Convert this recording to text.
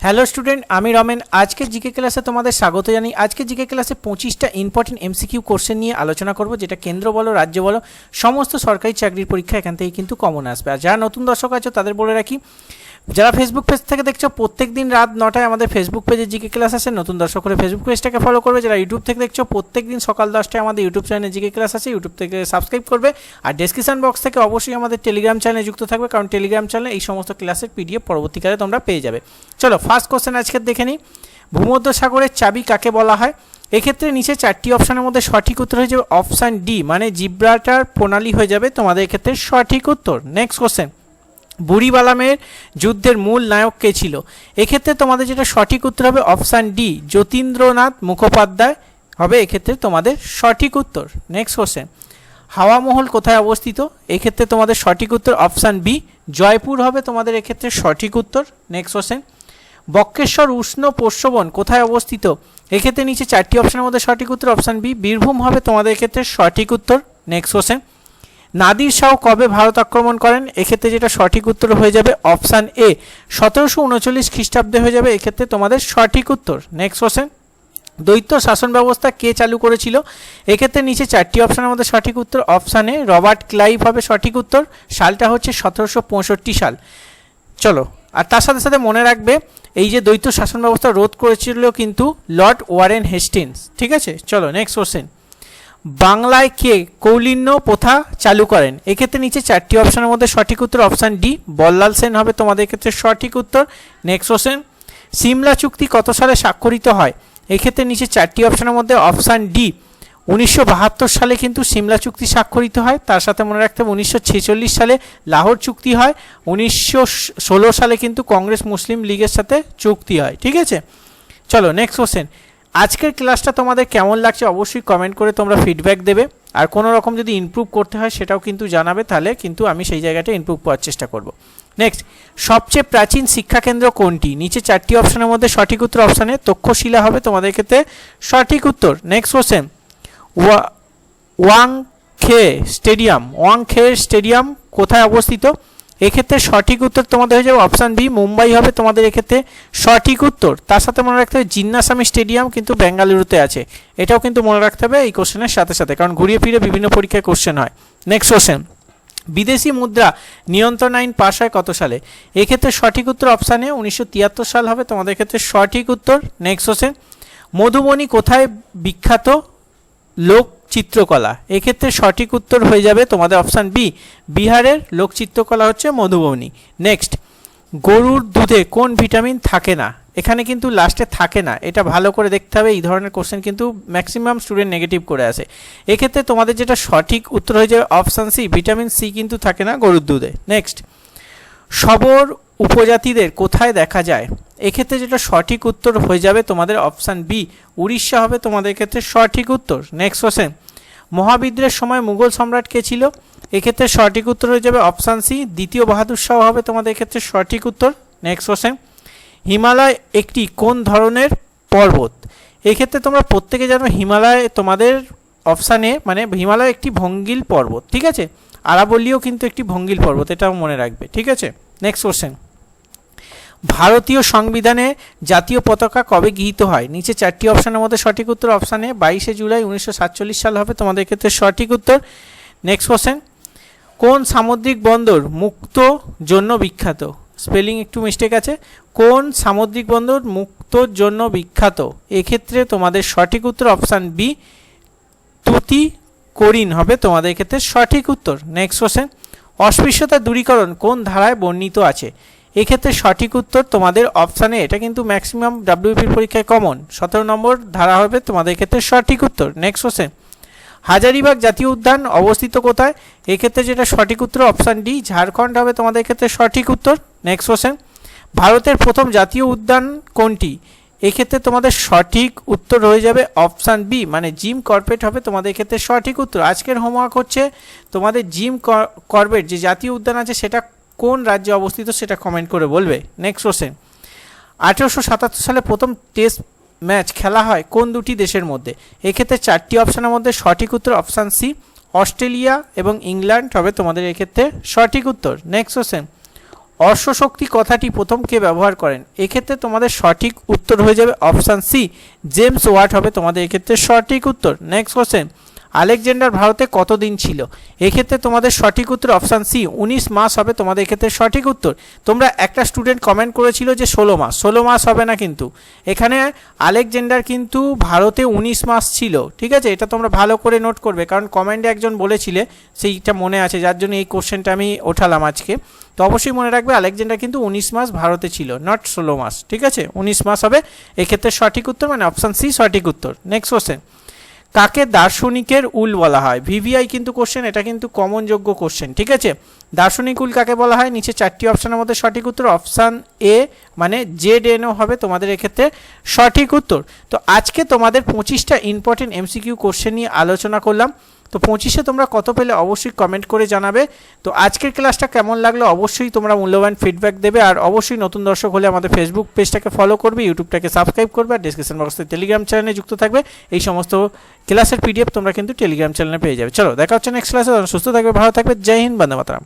Hello student, আমি রমেন। আজকে GK ক্লাসে তোমাদের স্বাগত জানাই আজকে জিকে ক্লাসে পঁচিশটা ইম্পর্টেন্ট এমসিকিউ কোশ্চেন নিয়ে আলোচনা করব, যেটা কেন্দ্র বলো, রাজ্য বলো, সমস্ত সরকারি চাকরির পরীক্ষা এখান থেকে কিন্তু কমন আসবে। আর যারা নতুন দর্শক আছো, তাদের বলে রাখি, যারা ফেসবুক পেজ থেকে দেখছ, প্রত্যেক দিন রাত নটায় আমাদের ফেসবুক পেজে জিকে ক্লাস আছে নতুন দর্শক করে ফেসবুক পেজটাকে ফলো করবে। যারা ইউটিউব থেকে দেখছ, প্রত্যেক দিন সকাল দশটায় আমাদের ইউটিউব চ্যানেলে জিকে ক্লাস আছে ইউটিউব থেকে সাবস্ক্রাইব করবে। আর ডেসক্রিপশন বক্স থেকে অবশ্যই আমাদের টেলিগ্রাম চ্যানেলে যুক্ত থাকবে, কারণ টেলিগ্রাম চ্যানেলে এই সমস্ত ক্লাসের পিডিএফ পরবর্তীকালে তোমরা পেয়ে যাবে। চলো ফার্স্ট কোশ্চেন আজকে দেখে নিই। ভূমধ্য সাগরের চাবি কাকে বলা হয়? এক্ষেত্রে নিচে চারটি অপশনের মধ্যে সঠিক উত্তর হয়ে যাবে অপশান ডি মানে জিব্রাটার প্রণালী হয়ে যাবে তোমাদের এক্ষেত্রে সঠিক উত্তর। Next question. বুড়িবালামের যুদ্ধের মূল নায়ক কে ছিল? এক্ষেত্রে তোমাদের যেটা সঠিক উত্তর হবে অপশান ডি, যতীন্দ্রনাথ মুখোপাধ্যায়। হবে এক্ষেত্রে তোমাদের সঠিক উত্তর। Next question. হাওয়া মহল কোথায় অবস্থিত? এক্ষেত্রে তোমাদের সঠিক উত্তর অপশান বি, জয়পুর হবে তোমাদের এক্ষেত্রে সঠিক উত্তর। Next question. বক্রেশ্বর উষ্ণ পোষ্যবন, কোথায় অবস্থিত? এক্ষেত্রে নিচে চারটি অপশনের মধ্যে সঠিক উত্তর অপশান বি বীরভূম হবে। তোমাদের ক্ষেত্রে সঠিক উত্তর নেক্সট কোশ্চেন নাদির শাহ কবে ভারত আক্রমণ করেন? এক্ষেত্রে যেটা সঠিক উত্তর হয়ে যাবে অপশান এ সতেরোশো উনচল্লিশ খ্রিস্টাব্দে হয়ে যাবে। এক্ষেত্রে তোমাদের সঠিক উত্তর নেক্সট কোশ্চেন দ্বৈত শাসন ব্যবস্থা কে চালু করেছিল? এক্ষেত্রে নিচে চারটি অপশানের মধ্যে সঠিক উত্তর অপশানে রবার্ট ক্লাইভ হবে সঠিক উত্তর। সালটা হচ্ছে সতেরোশো পঁয়ষট্টি সাল। চলো, আর তার সাথে সাথে মনে রাখবে এই যে দ্বৈত শাসন ব্যবস্থা রোধ করেছিল কিন্তু লর্ড ওয়ারেন হেস্টিন্স ঠিক আছে? চলো নেক্সট কোশ্চেন বাংলায় কে কৌলিন্য প্রথা চালু করেন? এক্ষেত্রে নিচে চারটি অপশনের মধ্যে সঠিক উত্তর অপশান ডি বল্লাল সেন হবে তোমাদের ক্ষেত্রে সঠিক উত্তর। নেক্সট কোশ্চেন সিমলা চুক্তি কত সালে স্বাক্ষরিত হয়? এক্ষেত্রে নিচে চারটি অপশনের মধ্যে অপশান ডি উনিশশো বাহাত্তর সালে কিন্তু সিমলা চুক্তি স্বাক্ষরিত হয়। তার সাথে মনে রাখতে হবে, উনিশশো ছেচল্লিশ সালে লাহোর চুক্তি হয়। উনিশশো ষোলো সালে কিন্তু কংগ্রেস মুসলিম লীগের সাথে চুক্তি হয়। ঠিক আছে? চলো নেক্সট কোশ্চেন আজকের ক্লাসটা তোমাদের কেমন লাগছে অবশ্যই কমেন্ট করে তোমরা ফিডব্যাক দেবে। আর কোনো রকম যদি ইমপ্রুভ করতে হয় সেটাও কিন্তু জানাবে, তাহলে কিন্তু আমি সেই জায়গাটা ইমপ্রুভ করার চেষ্টা করব। নেক্সট সবচেয়ে প্রাচীন শিক্ষাকেন্দ্র কোনটি? নিচে চারটি অপশনের মধ্যে সঠিক উত্তর অপশানে তক্ষশিলা হবে তোমাদের ক্ষেত্রে সঠিক উত্তর। নেক্সট কোশ্চেন ওয়া খে স্টেডিয়াম ওয়াং খে স্টেডিয়াম কোথায় অবস্থিত? এক্ষেত্রে সঠিক উত্তর তোমাদের হয়ে যাবে অপশান বি, মুম্বাই হবে তোমাদের এক্ষেত্রে সঠিক উত্তর। তার সাথে মনে রাখতে হবে জিন্নাস্বামী স্টেডিয়াম কিন্তু বেঙ্গালুরুতে আছে। এটাও কিন্তু মনে রাখতে হবে এই কোশ্চেনের সাথে সাথে, কারণ ঘুরিয়ে ফিরে বিভিন্ন পরীক্ষায় কোশ্চেন হয়। নেক্সট কোশ্চেন বিদেশি মুদ্রা নিয়ন্ত্রণ আইন পাশ হয় কত সালে? এক্ষেত্রে সঠিক উত্তর অপশানে উনিশশো তিয়াত্তর সাল হবে। তোমাদের ক্ষেত্রে সঠিক উত্তর। নেক্সট কোশ্চেন মধুবনী কোথায় বিখ্যাত? লোক চিত্রকলা এক্ষেত্রে সঠিক উত্তর হয়ে যাবে তোমাদের অপশান বি বিহারের লোক চিত্রকলা হচ্ছে মধুবনী। নেক্সট গরুর দুধে কোন ভিটামিন থাকে না? এখানে কিন্তু লাস্টে থাকে না। এটা ভালো করে দেখতে হবে। এই ধরনের কোশ্চেন কিন্তু ম্যাক্সিমাম স্টুডেন্ট নেগেটিভ করে আসে। এক্ষেত্রে তোমাদের যেটা সঠিক উত্তর হয়ে যাবে অপশান সি ভিটামিন সি কিন্তু থাকে না গরুর দুধে। নেক্সট সবর উপজাতিদের কোথায় দেখা যায়? এক্ষেত্রে যেটা সঠিক উত্তর হয়ে যাবে তোমাদের অপশান বি উড়িষ্যা হবে তোমাদের ক্ষেত্রে সঠিক উত্তর। নেক্সট কোশ্চেন মহাবিদ্রের সময় মুঘল সম্রাট কে ছিল? এক্ষেত্রে সঠিক উত্তর হয়ে যাবে অপশান সি দ্বিতীয় বাহাদুর শাহ হবে তোমাদের ক্ষেত্রে সঠিক উত্তর। নেক্সট কোশ্চেন হিমালয় একটি কোন ধরনের পর্বত? এক্ষেত্রে তোমরা প্রত্যেকে জানো হিমালয় তোমাদের অপশানে মানে হিমালয় একটি ভঙ্গিল পর্বত, ঠিক আছে? আরাবল্লীও কিন্তু একটি ভঙ্গিল পর্বত, এটাও মনে রাখবে, ঠিক আছে? নেক্সট কোশ্চেন ভারতীয় সংবিধানে জাতীয় পতাকা কবে গৃহীত হয়? নিচে চারটি অপশানের মধ্যে সঠিক উত্তর অপশানে বাইশে জুলাই উনিশশো সাতচল্লিশ সাল হবে। তোমাদের ক্ষেত্রে সঠিক উত্তর। নেক্সট কোশ্চেন কোন সামুদ্রিক বন্দর মুক্ত জন্য বিখ্যাত? স্পেলিং একটু মিস্টেক আছে। কোন সামুদ্রিক বন্দর মুক্তর জন্য বিখ্যাত? এক্ষেত্রে তোমাদের সঠিক উত্তর অপশান বি তুতি করিন হবে। তোমাদের ক্ষেত্রে সঠিক উত্তর। নেক্সট কোশ্চেন অস্পৃশ্যতা দূরীকরণ কোন ধারায় বর্ণিত আছে? এক্ষেত্রে সঠিক উত্তর তোমাদের অপশানে এটা কিন্তু ম্যাক্সিমাম ডাব্লিউপির পরীক্ষায় কমন সতেরো নম্বর ধারা হবে তোমাদের ক্ষেত্রে সঠিক উত্তর। নেক্সট কোশ্চেন হাজারিবাগ জাতীয় উদ্যান অবস্থিত কোথায়? এক্ষেত্রে যেটা সঠিক উত্তর অপশান ডি ঝাড়খণ্ড হবে তোমাদের ক্ষেত্রে সঠিক উত্তর। নেক্সট কোশ্চেন ভারতের প্রথম জাতীয় উদ্যান কোনটি? এক্ষেত্রে তোমাদের সঠিক উত্তর হয়ে যাবে অপশান বি মানে জিম কর্পেট হবে তোমাদের ক্ষেত্রে সঠিক উত্তর। আজকের হোমওয়ার্ক হচ্ছে তোমাদের জিম কর্বেট যে জাতীয় উদ্যান আছে সেটা কোন রাজ্যে অবস্থিত সেটা কমেন্ট করে বলবে। নেক্সট কোশ্চেন আঠেরোশো সাতাত্তর সালে প্রথম টেস্ট ম্যাচ খেলা হয় কোন দুটি দেশের মধ্যে? এক্ষেত্রে চারটি অপশানের মধ্যে সঠিক উত্তর অপশান সি অস্ট্রেলিয়া এবং ইংল্যান্ড। হবে তোমাদের এক্ষেত্রে সঠিক উত্তর। নেক্সট কোশ্চেন অশ্বশক্তি কথাটি প্রথম কে ব্যবহার করেন? এক্ষেত্রে তোমাদের সঠিক উত্তর হয়ে যাবে অপশান সি জেমস ওয়াট হবে। তোমাদের এক্ষেত্রে সঠিক উত্তর। নেক্সট কোশ্চেন আলেকজান্ডার ভারতে কতদিন ছিল? এক্ষেত্রে তোমাদের সঠিক উত্তর অপশান সি, উনিশ মাস হবে তোমাদের এক্ষেত্রে সঠিক উত্তর। তোমরা একটা স্টুডেন্ট কমেন্ট করেছিল যে ষোলো মাস ষোলো মাস হবে না কিন্তু। এখানে আলেকজান্ডার কিন্তু ভারতে উনিশ মাস ছিল, ঠিক আছে? এটা তোমরা ভালো করে নোট করবে, কারণ কমেন্টে একজন বলেছিলে, সেইটা মনে আছে, যার জন্য এই কোশ্চেনটা আমি ওঠালাম আজকে। তো অবশ্যই মনে রাখবে, আলেকজান্ডার কিন্তু উনিশ মাস ভারতে ছিল নট ষোলো মাস, ঠিক আছে? উনিশ মাস হবে, এক্ষেত্রে সঠিক উত্তর মানে অপশান সি সঠিক উত্তর। নেক্সট কোশ্চেন কাকে দার্শনিকের উল বলা হয়? ভিভিআই কিন্তু কোশ্চেন এটা কিন্তু কমন যোগ্য কোশ্চেন ঠিক আছে? দার্শনিক উল কাকে বলা হয়? নিচে চারটি অপশানের মধ্যে সঠিক উত্তর, অপশান এ মানে জেড এনও হবে তোমাদের এক্ষেত্রে সঠিক উত্তর। তো আজকে তোমাদের পঁচিশটা ইম্পর্টেন্ট এমসিকিউ কোশ্চেন নিয়ে আলোচনা করলাম। তো পঁচিশে তোমরা কত পেলে অবশ্যই কমেন্ট করে জানাবে। তো আজকের ক্লাসটা কেমন লাগল অবশ্যই তোমরা মূল্যবান ফিডব্যাক দেবে আর অবশ্যই নতুন দর্শক হলে আমাদের ফেসবুক পেজটাকে ফলো করবে ইউটিউবটাকে সাবস্ক্রাইব করবে আর ডিসক্রিপশন বক্সে টেলিগ্রাম চ্যানেলে যুক্ত থাকবে। এই সমস্ত ক্লাসের পিডিএফ তোমরা কিন্তু টেলিগ্রাম চ্যানেলে পেয়ে যাবে। চলো, দেখা হচ্ছে নেক্সট ক্লাসে সুস্থ থাকবে, ভালো থাকবে, জয় হিন্দ, বন্দে মাতরম।